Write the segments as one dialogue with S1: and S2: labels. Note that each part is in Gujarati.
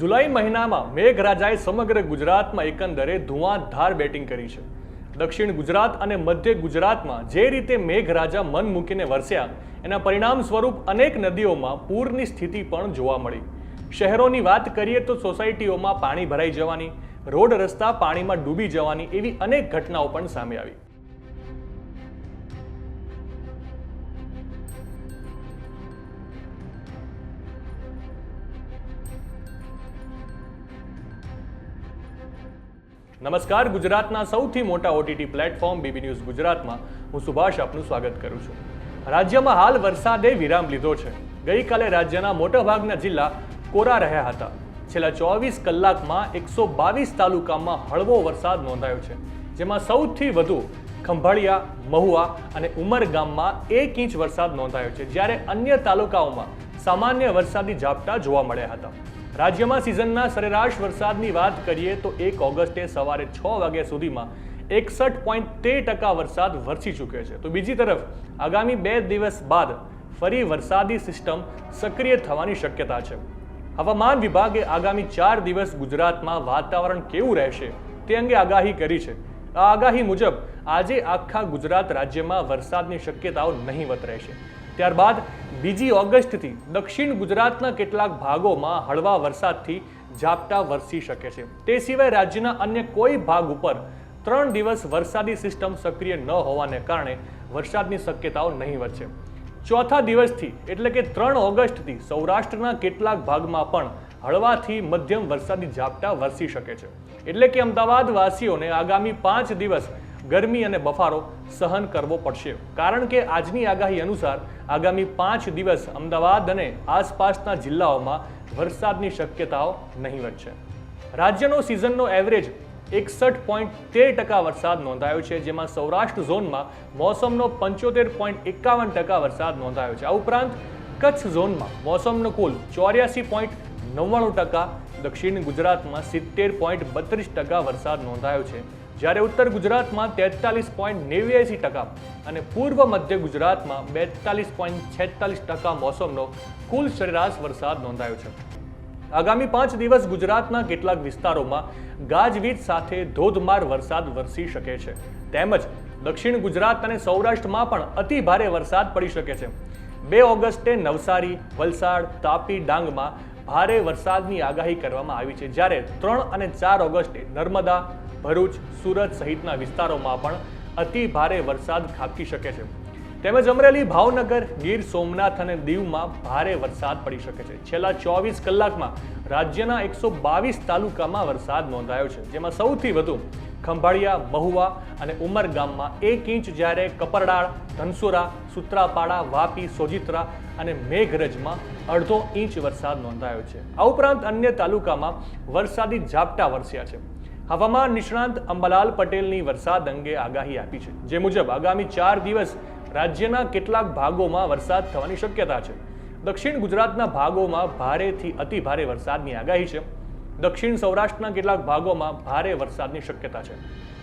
S1: જુલાઈ મહિનામાં મેઘરાજાએ સમગ્ર ગુજરાતમાં એકંદરે ધુઆંધાર બેટિંગ કરી છે. દક્ષિણ ગુજરાત અને મધ્ય ગુજરાતમાં જે રીતે મેઘરાજા મન મૂકીને વરસ્યા, એના પરિણામ સ્વરૂપ અનેક નદીઓમાં પૂરની સ્થિતિ પણ જોવા મળી. શહેરોની વાત કરીએ તો સોસાયટીઓમાં પાણી ભરાઈ જવાની, રોડ રસ્તા પાણીમાં ડૂબી જવાની એવી અનેક ઘટનાઓ પણ સામે આવી. નમસ્કાર. ગુજરાતના સૌથી મોટા ઓટીટી પ્લેટફોર્મ બીબી ન્યૂઝ ગુજરાતમાં હું સુભાષ આપનું સ્વાગત કરું છું. રાજ્યમાં હાલ વરસાદે વિરામ લીધો છે. ગઈકાલે રાજ્યના મોટાભાગના જિલ્લા કોરા રહ્યા હતા. છેલ્લા ચોવીસ કલાકમાં એકસો બાવીસ તાલુકામાં હળવો વરસાદ નોંધાયો છે. જેમાં સૌથી વધુ ખંભાળિયા, મહુવા અને ઉમરગામમાં એક ઇંચ વરસાદ નોંધાયો છે. જ્યારે અન્ય તાલુકાઓમાં સામાન્ય વરસાદી ઝાપટા જોવા મળ્યા હતા. રાજ્યમાં સિઝનના સરેરાશ વરસાદની વાત કરીએ તો એક ઓગસ્ટે સવારે છ વાગ્યા સુધીમાં એકસઠ પોઈન્ટ તેર ટકા વરસાદ વરસી ચૂક્યો છે. તો બીજી તરફ, આગામી બે દિવસ બાદ ફરી વરસાદી સિસ્ટમ સક્રિય થવાની શક્યતા છે. હવામાન વિભાગે આગામી ચાર દિવસ ગુજરાતમાં વાતાવરણ કેવું રહેશે તે અંગે આગાહી કરી છે. આ આગાહી મુજબ આજે આખા ગુજરાત રાજ્યમાં વરસાદની શક્યતાઓ નહીવત રહેશે. ત્યારબાદ બીજી ઓગસ્ટથી દક્ષિણ ગુજરાતના કેટલાક ભાગોમાં હળવા વરસાદથી ઝાપટા વરસી શકે છે. તે સિવાય રાજ્યના અન્ય કોઈ ભાગ ઉપર ત્રણ દિવસ વરસાદી સિસ્ટમ સક્રિય ન હોવાને કારણે વરસાદની શક્યતાઓ નહીવત છે. ચોથા દિવસથી એટલે કે ત્રણ ઓગસ્ટથી સૌરાષ્ટ્રના કેટલાક ભાગમાં પણ હળવાથી મધ્યમ વરસાદી ઝાપટા વરસી શકે છે. એટલે કે અમદાવાદ વાસીઓને આગામી પાંચ દિવસ ગરમી અને બફારો સહન કરવો પડશે. કારણ કે આજની આગાહી અનુસાર આગામી પાંચ દિવસ અમદાવાદ અને આસપાસના જિલ્લાઓમાં વરસાદની શક્યતાઓ નહીવત છે રાજ્યનો સિઝનનો એવરેજ એકસઠ પોઈન્ટ તેર ટકા વરસાદ નોંધાયો છે, જેમાં સૌરાષ્ટ્ર ઝોનમાં મોસમનો પંચોતેર પોઈન્ટ એકાવન ટકા વરસાદ નોંધાયો છે. આ ઉપરાંત કચ્છ ઝોનમાં મોસમનો કુલ ચોર્યાસી પોઈન્ટ નવ્વાણું ટકા, દક્ષિણ ગુજરાતમાં સિત્તેર પોઈન્ટ બત્રીસ ટકા વરસાદ નોંધાયો છે. જ્યારે ઉત્તર ગુજરાતમાં તેતાલીસ પોઈન્ટ નેવ્યાસી ટકા અને પૂર્વ મધ્ય ગુજરાતમાં બેતાલીસ પોઈન્ટ છેતાલીસ ટકા મોસમનો કુલ સરેરાશ વરસાદ નોંધાયો છે. આગામી પાંચ દિવસ ગુજરાતના કેટલાક વિસ્તારોમાં ગાજવીજ સાથે ધોધમાર વરસાદ વરસી શકે છે. તેમજ દક્ષિણ ગુજરાત અને સૌરાષ્ટ્રમાં પણ અતિ ભારે વરસાદ પડી શકે છે. બે ઓગસ્ટે નવસારી, વલસાડ, તાપી, ડાંગમાં ભારે વરસાદની આગાહી કરવામાં આવી છે. જ્યારે ત્રણ અને ચાર ઓગસ્ટે નર્મદા ભરૂચ, સુરત સહિતના વિસ્તારોમાં પણ અતિ ભારે વરસાદ ખાબકી શકે છે. તેમજ અમરેલી, ભાવનગર, ગીર સોમનાથ અને દીવમાં ભારે વરસાદ પડી શકે છે. છેલ્લા ચોવીસ કલાકમાં રાજ્યના એકસો બાવીસ તાલુકામાં વરસાદ નોંધાયો છે, જેમાં સૌથી વધુ ખંભાળિયા, મહુવા અને ઉમરગામમાં એક ઇંચ જ્યારે કપરડાળ, ધનસુરા, સુત્રાપાડા, વાપી, સોજિત્રા અને મેઘરજમાં અડધો ઇંચ વરસાદ નોંધાયો છે. આ ઉપરાંત અન્ય તાલુકામાં વરસાદી ઝાપટા વરસ્યા છે. હવામાન નિષ્ણાંત અંબાલાલ પટેલની વરસાદ અંગે આગાહી આપી છે. જે મુજબ આગામી ચાર દિવસ રાજ્યના કેટલાક ભાગોમાં વરસાદ થવાની શક્યતા છે. દક્ષિણ ગુજરાતના ભાગોમાં ભારેથી અતિ ભારે વરસાદની આગાહી છે. દક્ષિણ સૌરાષ્ટ્રના કેટલાક ભાગોમાં ભારે વરસાદની શક્યતા છે.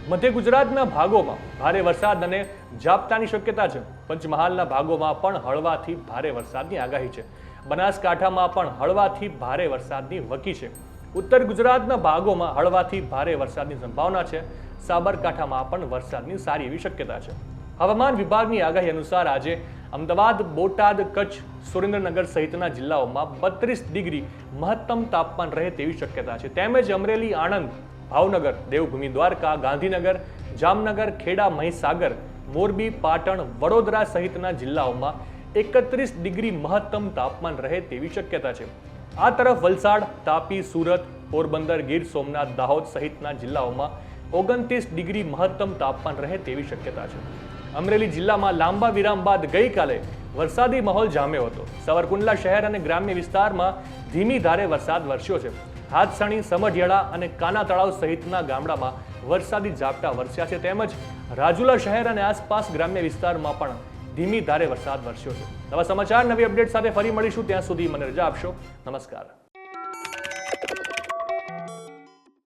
S1: મધ્ય ગુજરાતના ભાગોમાં ભારે વરસાદ અને ઝાપટાની શક્યતા છે. પંચમહાલના ભાગોમાં પણ હળવાથી ભારે વરસાદની આગાહી છે. બનાસકાંઠામાં પણ હળવાથી ભારે વરસાદની વકી છે. ઉત્તર ગુજરાતના ભાગોમાં હળવાથી ભારે વરસાદની સંભાવના છે. સાબરકાંઠામાં પણ વરસાદની સારી એવી શક્યતા છે. હવામાન વિભાગની આગાહી અનુસાર આજે અમદાવાદ, બોટાદ, કચ્છ, સુરેન્દ્રનગર સહિતના જિલ્લાઓમાં બત્રીસ ડિગ્રી મહત્તમ તાપમાન રહે તેવી શક્યતા છે. તેમજ અમરેલી, આણંદ, ભાવનગર, દેવભૂમિ, દ્વારકા, ગાંધીનગર, જામનગર, ખેડા, મહીસાગર, મોરબી, પાટણ, વડોદરા સહિતના જિલ્લાઓમાં એકત્રીસ ડિગ્રી મહત્તમ તાપમાન રહે તેવી શક્યતા છે. આ તરફ વલસાડ, તાપી, સુરત, પોરબંદર, ગીર સોમનાથ, દાહોદ સહિતના જિલ્લાઓમાં ઓગણત્રીસ ડિગ્રી મહત્તમ તાપમાન રહે તેવી શક્યતા છે. અમરેલી જિલ્લામાં લાંબા વિરામ બાદ ગઈકાલે વરસાદી માહોલ જામ્યો હતો. સવરકુંડલા શહેર અને ગ્રામ્ય વિસ્તારમાં ધીમી ધારે વરસાદ વરસ્યો છે. હાથસણી, સમઢિયાળા અને કાના તળાવ સહિતના ગામડામાં વરસાદી ઝાપટા વરસ્યા છે. તેમજ રાજુલા શહેર અને આસપાસ ગ્રામ્ય વિસ્તારમાં પણ ધીમી ધારે વરસાદ વરસ્યો છે. નવા સમાચાર, નવી અપડેટ સાથે ફરી મળીશું. ત્યાં સુધી મને રજા આપશો. નમસ્કાર.